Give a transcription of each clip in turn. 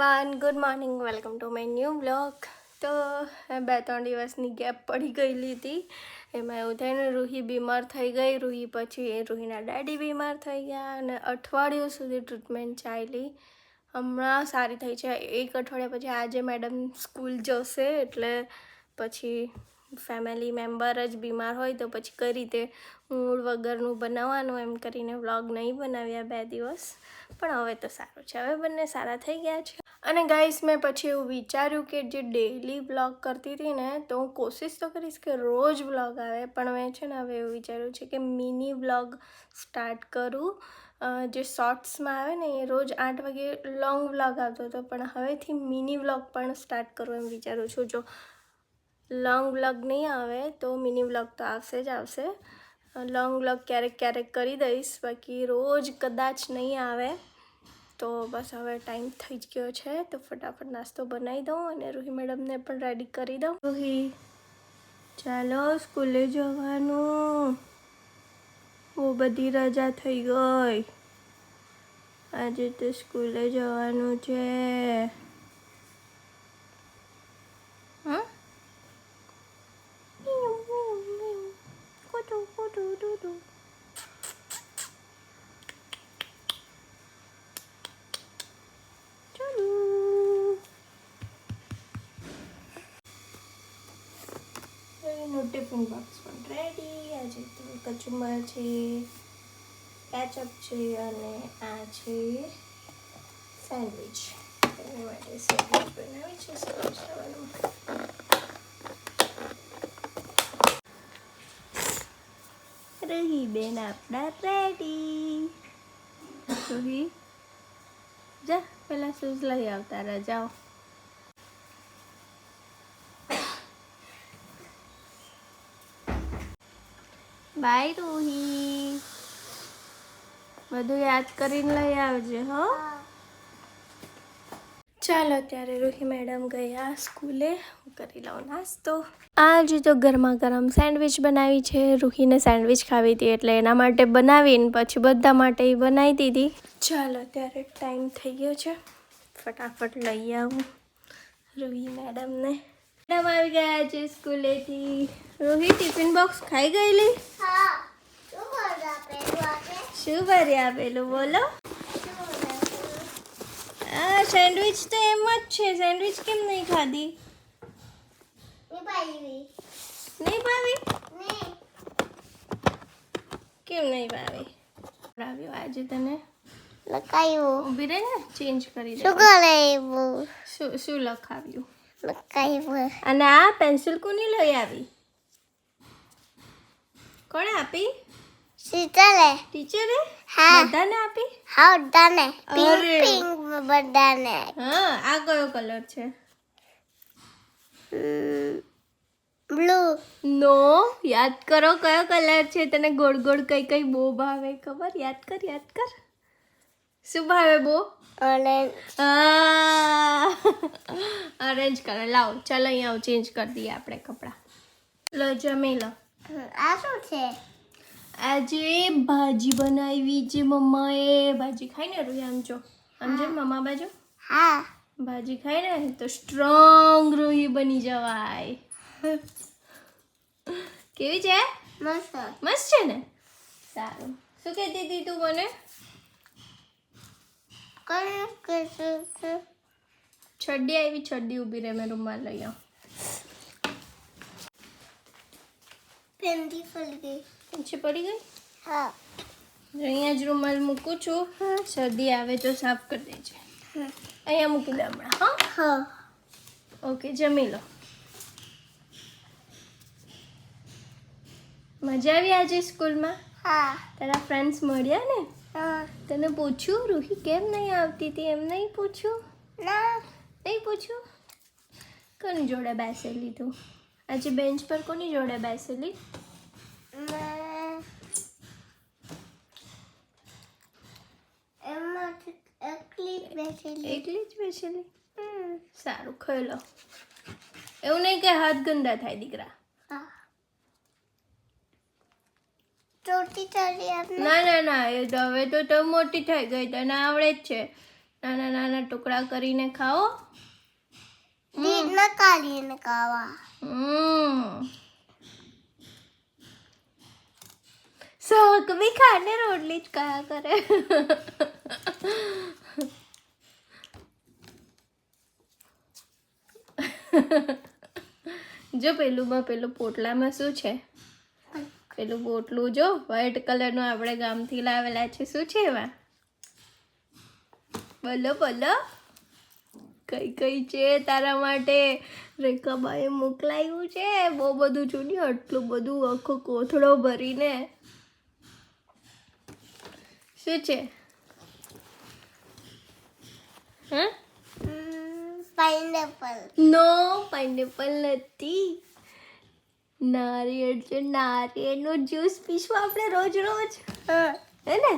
Everyone good morning welcome to my new blog તો બે ત્રણ દિવસની ગેપ પડી ગયેલી હતી. એમાં એવું થઈને રૂહી બીમાર થઈ ગઈ. રૂહી પછી રૂહીના ડેડી બીમાર થઈ ગયા અને અઠવાડિયું સુધી ટ્રીટમેન્ટ ચાલી. હમણાં સારી થઈ છે. એક અઠવાડિયા પછી આજે મેડમ સ્કૂલ જશે એટલે પછી ફેમિલી મેમ્બર જ બીમાર હોય તો પછી કઈ રીતે મૂળ વગરનું બનાવવાનું એમ કરીને વ્લોગ નહીં બનાવ્યા બે દિવસ. પણ હવે તો સારું છે. હવે બંને સારા થઈ ગયા છે. અને ગાઈસ મેં પછી એવું વિચાર્યું કે જે ડેઈલી વ્લોગ કરતી હતી ને, તો હું કોશિશ તો કરીશ કે રોજ વ્લોગ આવે. પણ મેં છે ને હવે એવું વિચાર્યું છે કે મિની વ્લોગ સ્ટાર્ટ કરું. જે શોર્ટ્સમાં આવે ને, એ રોજ આઠ વાગે લોંગ વ્લોગ આવતો હતો. પણ હવેથી મિની વ્લોગ પણ સ્ટાર્ટ કરું એમ વિચારું છું. જો લોંગ વ્લોગ નહીં આવે તો મિની વ્લોગ તો આવશે જ આવશે. લોંગ વ્લોગ ક્યારેક ક્યારેક કરી દઈશ, બાકી રોજ કદાચ નહીં આવે તો બસ હવે ટાઈમ થઈ જ ગયો છે તો ફટાફટ નાસ્તો બનાવી દઉં અને રૂહી મેડમને પણ રેડી કરી દઉં. રૂહી, ચાલો સ્કૂલે જવાનું. બહુ બધી રજા થઈ ગઈ. આજે તો સ્કૂલે જવાનું છે હા Kudu, kudu, dudu. ચાલો એનું ટિફિન બોક્સ પણ રેડી આજે તો કચુંબર છે કેચઅપ છે અને આ છે સેન્ડવિચ. એની માટે સેન્ડવિચ બનાવી છે ખાવાનું. રહી બેન આપણા રેડી રહી જા પેલા શૂઝ લઈ આવતા રહે બાય રૂહી. બધું યાદ કરીને લઈ આવજે હો. ચાલો ત્યારે રૂહી મેડમ ગયા સ્કૂલે. હું કરી લઉં નાસ્તો. આજે તો ગરમા ગરમ સેન્ડવિચ બનાવી છે. રૂહીને સેન્ડવિચ ખાવી હતી એટલે એના માટે બનાવીને પછી બધા માટે એ બનાવી દીધી. ચાલો ત્યારે ટાઈમ થઈ ગયો છે. ફટાફટ લઈ આવું રૂહી મેડમને. મેડમ આવી ગયા છે સ્કૂલેથી. રોહિત ટિફિન બોક્સ ખાઈ ગયેલી? શું બોલો પેલું આપે શું ભરી આપેલું? બોલો. આ સેન્ડવિચ તો એમ જ છે. સેન્ડવિચ કેમ નહીં ખાધી? નહીં ભાવી કેમ નહીં ભાવી આવ્યો આજે તને? લખાયું. ઊભી રહે ને? ચેન્જ કરી શું કરે શું શું લખાવ્યું? અને આ પેન્સિલ કોની લઈ આવી? કોણે આપી? ટીચરે. ટીચરે? હા. બધાને આપી? હા બધાને. પિંક પિંક બધાને. હા આ કયો કલર છે? બ્લુ. નો યાદ કરો કયો કલર છે? તને ગોળ ગોળ કઈ કઈ બહુ ભાવે ખબર? યાદ કર યાદ કર. શું ભાવે બહુ અને ઓરેન્જ કલર લાવો ચાલો અહીંયા આવું ચેન્જ કરી દઈએ આપણે કપડાં લો જમી લો આ શું છે આજે ભાજી બનાવી છે મમ્માએ ભાજી ખાઈને રૂહી આમ જો આમ જો મમ્મા બાજુ હા ભાજી ખાઈને તો સ્ટ્રોંગ રૂહી બની જવાય કેવી છે મસ્ત મસ્ત છે ને સારું શું કહેતી હતી તું મને કઈ કશું છડ્ડી આવી છડ્ડી ઊભી રહે મેં રૂમમાં લઈ આવું પેન્ડી ફરી ગઈ પછી પડી ગઈ હા જો અહીંયા જ રૂમાલ મૂકું છું શરદી આવે તો સાફ કરી દેજે અહીંયા મૂકી દે હમણાં હા હા ઓકે જમી લો મજા આવી આજે સ્કૂલમાં હા તારા ફ્રેન્ડ્સ મળ્યા ને? હા. તને પૂછ્યું? રૂહી કેમ નહીં આવતી હતી એમ નહીં પૂછ્યું? ના. નહીં પૂછ્યું? કોની જોડે બેસેલી તું? આજે બેન્ચ પર કોની જોડે બેસેલી? મેં એમાં એકલી જ બેસેલી. સારું ખાઈ લો. એવું નહીં કે હાથ ગંદા થાય દીકરા. હા ચોટી ના? ના ના એ તો હવે તો તો મોટી થઈ ગઈ તને આવડે જ છે. નાના નાના ટુકડા કરીને ખાઓ. દીદના કાઢીને ખાવા. શાક બી ખાને રોટલી જ કયા કરે. જો પેલુંમાં પેલું પોટલામાં શું છે? પેલું બોટલું જો વ્હાઈટ કલરનું આપણે ગામથી લાવેલા છે. શું છે એમાં? બોલો બોલો. કઈ કઈ છે તારા માટે? રેખાબાએ મોકલાયું છે. બહુ બધું જોડ્યું આટલું બધું આખો કોથળો ભરીને. શું છે? હા પાઇનેપલ નો પાઇનેપલ નથી. નારિયેળ છે નારિયેળનો જ્યુસ પીશું આપણે રોજ રોજ. હા. ને?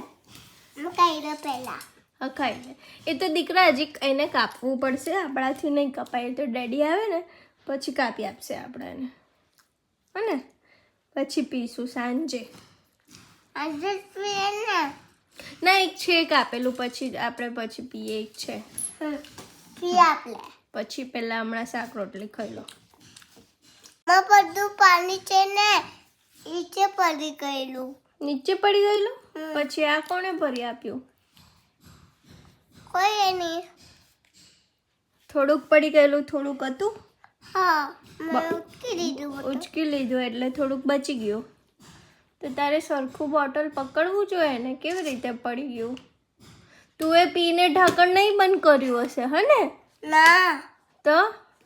કાઢ્યો પહેલા હા ખાઈ લે એ તો દીકરા હજી એને કાપવું પડશે આપણાથી નહીં કપાય. તો ડેડી આવે ને પછી કાપી આપશે આપણે હે ને? પછી પીશું સાંજે. આજે પીએ ને. ના એક છે કાપેલું પછી આપણે પછી પીએ એક છે. પી આપણે પછી પહેલાં હમણાં શાક રોટલી ખાઈ લો. માં બધું પાણી છે ને નીચે પડી ગયેલું. નીચે પડી ગયેલું? પછી આ કોણે ભરી આપ્યું? કોઈ એ નહીં. થોડુંક પડી ગયેલું થોડુંક હતું? હા ઉચકી લીધું ઉચકી લીધું એટલે થોડુંક બચી ગયું. તો તારે સરખું બોટલ પકડવું જોઈએ ને? કેવી રીતે પડી ગયું? તું એ પીને ઢાંકણ નહીં બંધ કર્યું હશે હે ને? ના. તો?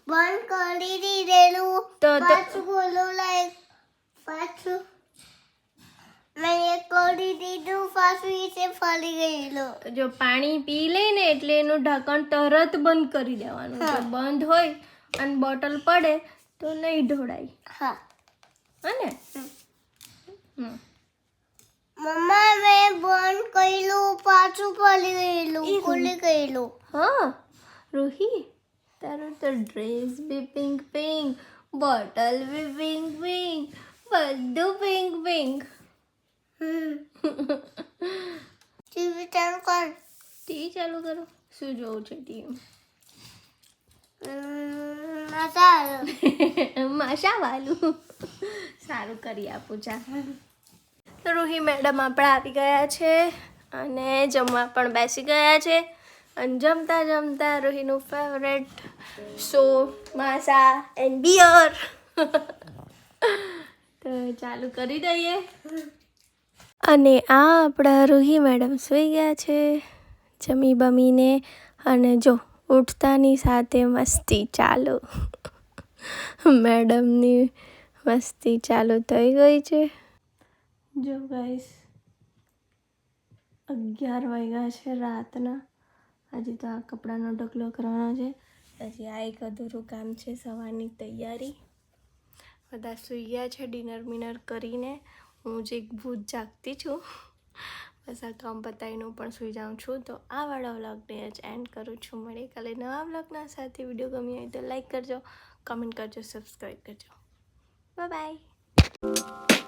બંધ કરી દીધેલું. તો પાછું બોલું લાઈક પાછું. મેં એ કરી દીધું પાછું નીચે ફરી ગયેલું. જો પાણી પી લે ને એટલે એનું ઢાંકણ તરત બંધ કરી દેવાનું. જો બંધ હોય અને બોટલ પડે તો નહીં ઢોળાય. હા. હમ. મમ્મા મેં બંધ કરેલું પાછું ફરી ગયેલું ખોલી ખુલી ગયેલું. હા રૂહી? તારું તો ડ્રેસ બી પિંક પિંક બોટલ બી પિંક પિંક બધું પિંક પિંક ટીવી ચાલુ કર. ટીવી ચાલુ કરો. શું જોવું છે ટીવી? માશા વાલું. સારું કરી આપું ચા તો રૂહી મેડમ આપણે આવી ગયા છે અને જમવા પણ બેસી ગયા છે. અને જમતા જમતા રૂહીનું favourite show Masha and Bear. તો ચાલુ કરી દઈએ. અને આ આપણા રૂહી મેડમ સૂઈ ગયા છે જમી બમીને અને જો ઉઠતાની સાથે મસ્તી ચાલુ. મેડમની મસ્તી ચાલુ થઈ ગઈ છે. જો ગાઈસ અગિયાર વાગ્યા છે રાતના. હજી તો આ કપડાનો ઢગલો કરવાનો છે. હજી આ એક અધૂરું કામ છે સવારની તૈયારી. બધા સૂઈ ગયા છે ડિનર મિનર કરીને. હું જ ભૂત જાગતી છું. બસ આ કામ પતાવીને પણ સૂઈ જાઉં છું. તો આ વાળા વ્લોગને જ એન્ડ કરું છું. મળે કાલે નવા વ્લોગના સાથે. વીડિયો ગમ્યો હોય તો લાઈક કરજો કમેન્ટ કરજો સબસ્ક્રાઈબ કરજો. Bye bye